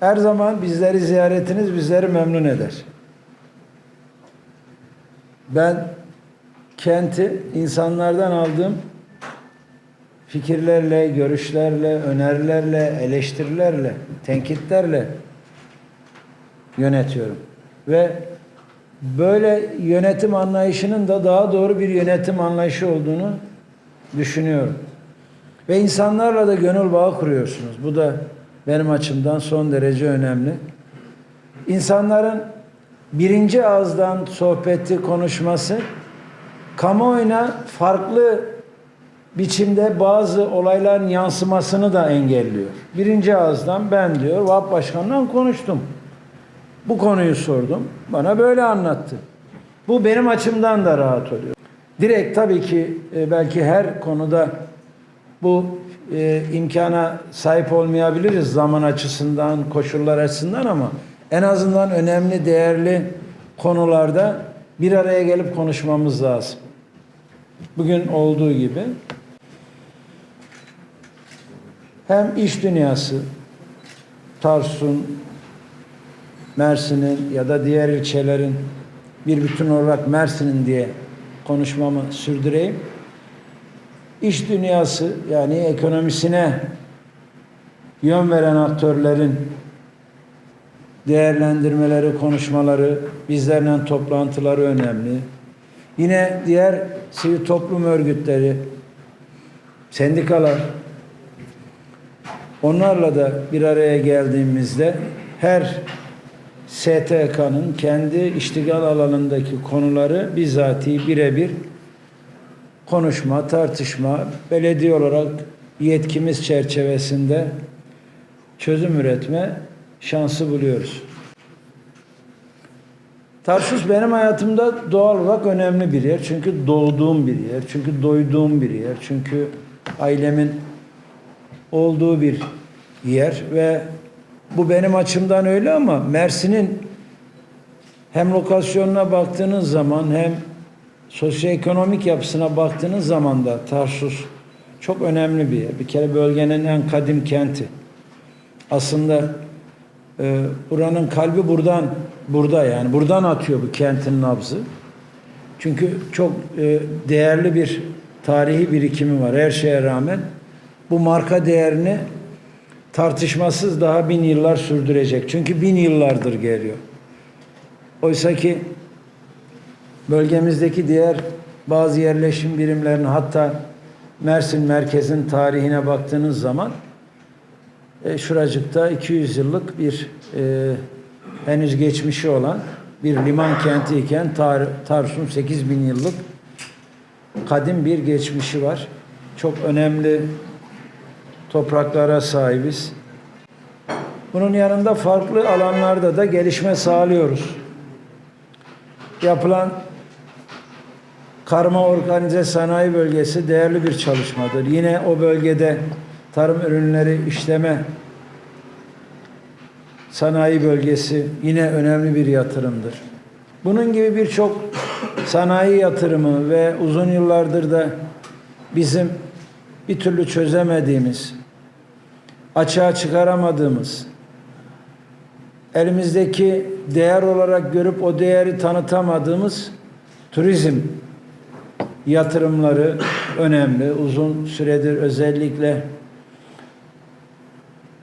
Her zaman bizleri ziyaretiniz bizleri memnun eder. Ben kenti insanlardan aldığım fikirlerle, görüşlerle, önerilerle, eleştirilerle, tenkitlerle yönetiyorum. Ve böyle yönetim anlayışının da daha doğru bir yönetim anlayışı olduğunu düşünüyorum. Ve insanlarla da gönül bağı kuruyorsunuz. Bu da benim açımdan son derece önemli. İnsanların birinci ağızdan sohbeti, konuşması kamuoyuna farklı biçimde bazı olayların yansımasını da engelliyor. Birinci ağızdan ben diyor VAP Başkanı'ndan konuştum. Bu konuyu sordum. Bana böyle anlattı. Bu benim açımdan da rahat oluyor. Direkt tabii ki e, belki her konuda bu e, imkana sahip olmayabiliriz zaman açısından, koşullar açısından ama en azından önemli, değerli konularda bir araya gelip konuşmamız lazım. Bugün olduğu gibi hem iş dünyası, Tarsus'un, Mersin'in ya da diğer ilçelerin bir bütün olarak Mersin'in diye konuşmamı sürdüreyim. İş dünyası yani ekonomisine yön veren aktörlerin değerlendirmeleri, konuşmaları, bizlerle toplantıları önemli. Yine diğer sivil toplum örgütleri, sendikalar, onlarla da bir araya geldiğimizde her STK'nın kendi iştigal alanındaki konuları bizatihi birebir konuşma, tartışma, belediye olarak yetkimiz çerçevesinde çözüm üretme şansı buluyoruz. Tarsus benim hayatımda doğal olarak önemli bir yer. Çünkü doğduğum bir yer. Çünkü doyduğum bir yer. Çünkü ailemin olduğu bir yer ve bu benim açımdan öyle ama Mersin'in hem lokasyonuna baktığınız zaman hem sosyoekonomik yapısına baktığınız zaman da Tarsus çok önemli bir yer. Bir kere bölgenin en kadim kenti. Aslında e, buranın kalbi buradan burada yani buradan atıyor bu kentin nabzı. Çünkü çok e, değerli bir tarihi birikimi var her şeye rağmen. Bu marka değerini tartışmasız daha bin yıllar sürdürecek. Çünkü bin yıllardır geliyor. Oysa ki bölgemizdeki diğer bazı yerleşim birimlerinin hatta Mersin merkezin tarihine baktığınız zaman e, şuracıkta 200 yıllık bir e, henüz geçmişi olan bir liman kenti iken Tar Tarsus'un 8 bin yıllık kadim bir geçmişi var. Çok önemli topraklara sahibiz. Bunun yanında farklı alanlarda da gelişme sağlıyoruz. Yapılan Karma Organize Sanayi Bölgesi değerli bir çalışmadır. Yine o bölgede tarım ürünleri işleme sanayi bölgesi yine önemli bir yatırımdır. Bunun gibi birçok sanayi yatırımı ve uzun yıllardır da bizim bir türlü çözemediğimiz, açığa çıkaramadığımız, elimizdeki değer olarak görüp o değeri tanıtamadığımız turizm yatırımları önemli. Uzun süredir özellikle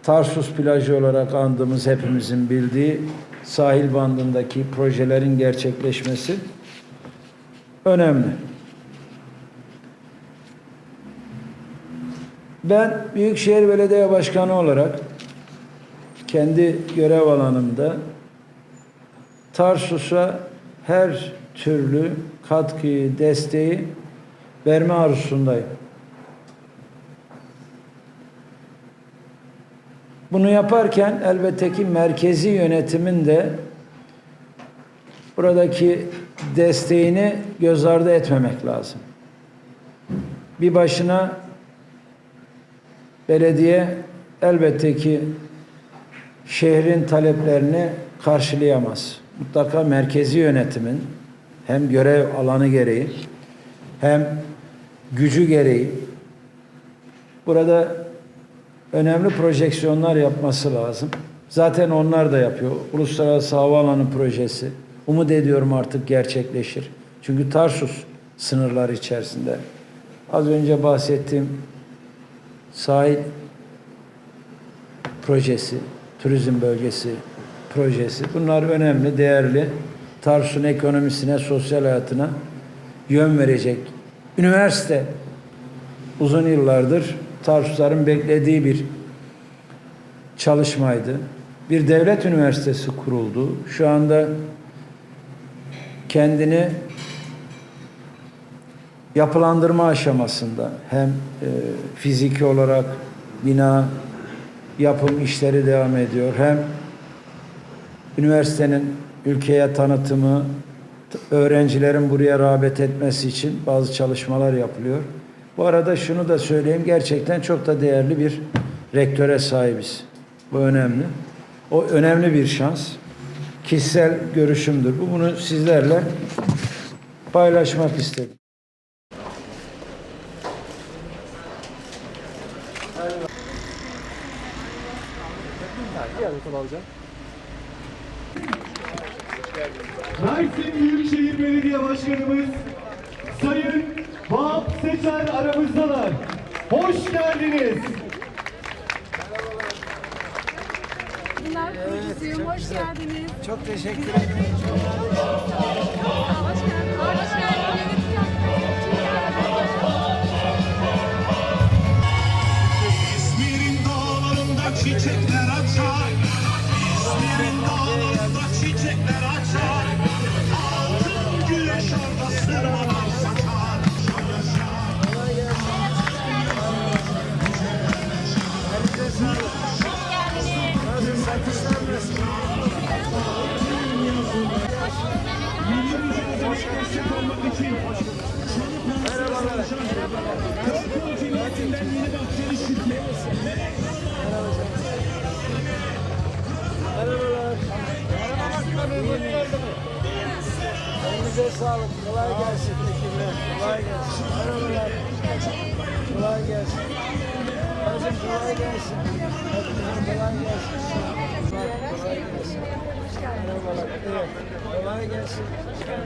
Tarsus plajı olarak andığımız hepimizin bildiği sahil bandındaki projelerin gerçekleşmesi önemli. Ben Büyükşehir Belediye Başkanı olarak kendi görev alanımda Tarsus'a her türlü katkıyı, desteği verme arzusundayım. Bunu yaparken elbette ki merkezi yönetimin de buradaki desteğini göz ardı etmemek lazım. Bir başına belediye elbette ki şehrin taleplerini karşılayamaz. Mutlaka merkezi yönetimin hem görev alanı gereği hem gücü gereği burada önemli projeksiyonlar yapması lazım. Zaten onlar da yapıyor. Uluslararası Havaalanı projesi. Umut ediyorum artık gerçekleşir. Çünkü Tarsus sınırlar içerisinde. Az önce bahsettiğim sahil projesi, turizm bölgesi projesi. Bunlar önemli, değerli. Tarsus'un ekonomisine, sosyal hayatına yön verecek. Üniversite uzun yıllardır Tarsusların beklediği bir çalışmaydı. Bir devlet üniversitesi kuruldu. Şu anda kendini yapılandırma aşamasında hem e, fiziki olarak bina yapım işleri devam ediyor. Hem üniversitenin ülkeye tanıtımı, öğrencilerin buraya rağbet etmesi için bazı çalışmalar yapılıyor. Bu arada şunu da söyleyeyim, gerçekten çok da değerli bir rektöre sahibiz. Bu önemli. O önemli bir şans. Kişisel görüşümdür. Bu bunu sizlerle paylaşmak istedim. Mersin Büyükşehir Belediye Başkanımız Sayın Vahap Seçer aramızdalar. Hoş geldiniz. Bunlar kurucusuyum. Hoş geldiniz. Çok teşekkür ederim. Hoş geldiniz. Hoş geldiniz. İzmir'in dağlarında çiçekler Elinize sağlık. Kolay gelsin. Teşekkürler. Kolay gelsin. Merhabalar. Kolay gelsin. Hocam kolay gelsin. Hocam kolay gelsin. Kolay gelsin.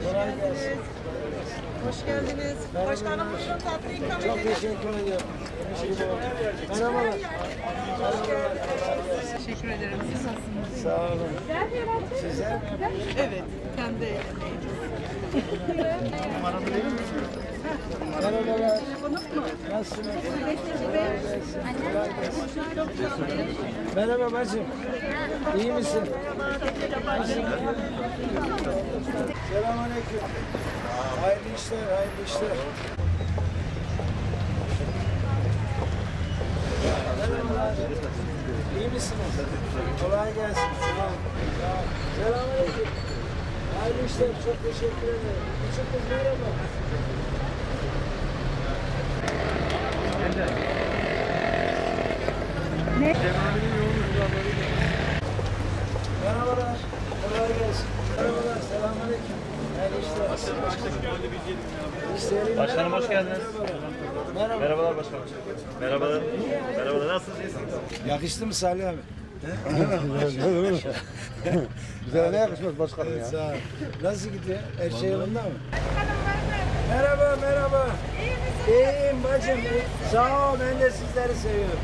Kolay gelsin. Hoş geldiniz. Başkanım buyurun tatlı ikram Çok edelim. teşekkür ediyorum. Merhabalar. Teşekkür ederim. Siz nasılsınız? Sağ olun. Size Evet. Kendi eğlenmeyiz. merhabalar. Nasılsınız? Kolay Kolay gelsin. Merhaba bacım. İyi misin? Selamünaleyküm. Hayırlı işler, hayırlı işler. Merhabalar. İyi misiniz? Kolay gelsin. Olun. Selamünaleyküm. Hayırlı işler. Çok teşekkür ederim. Küçük kız merhaba. Merhabalar. Kolay gelsin. Merhabalar. Selamünaleyküm. İşler. Başkanım hoş geldiniz. Merhaba. Merhabalar başkanım. Merhabalar. Merhabalar. Nasılsınız? Yakıştı mı Salih abi? Bize ne yakışmaz başkanım ya. sağ ol. Nasıl gidiyor? Her şey yolunda mı? Merhaba, merhaba. İyi misin? İyiyim bacım. Sağ ol, ben de sizleri seviyorum.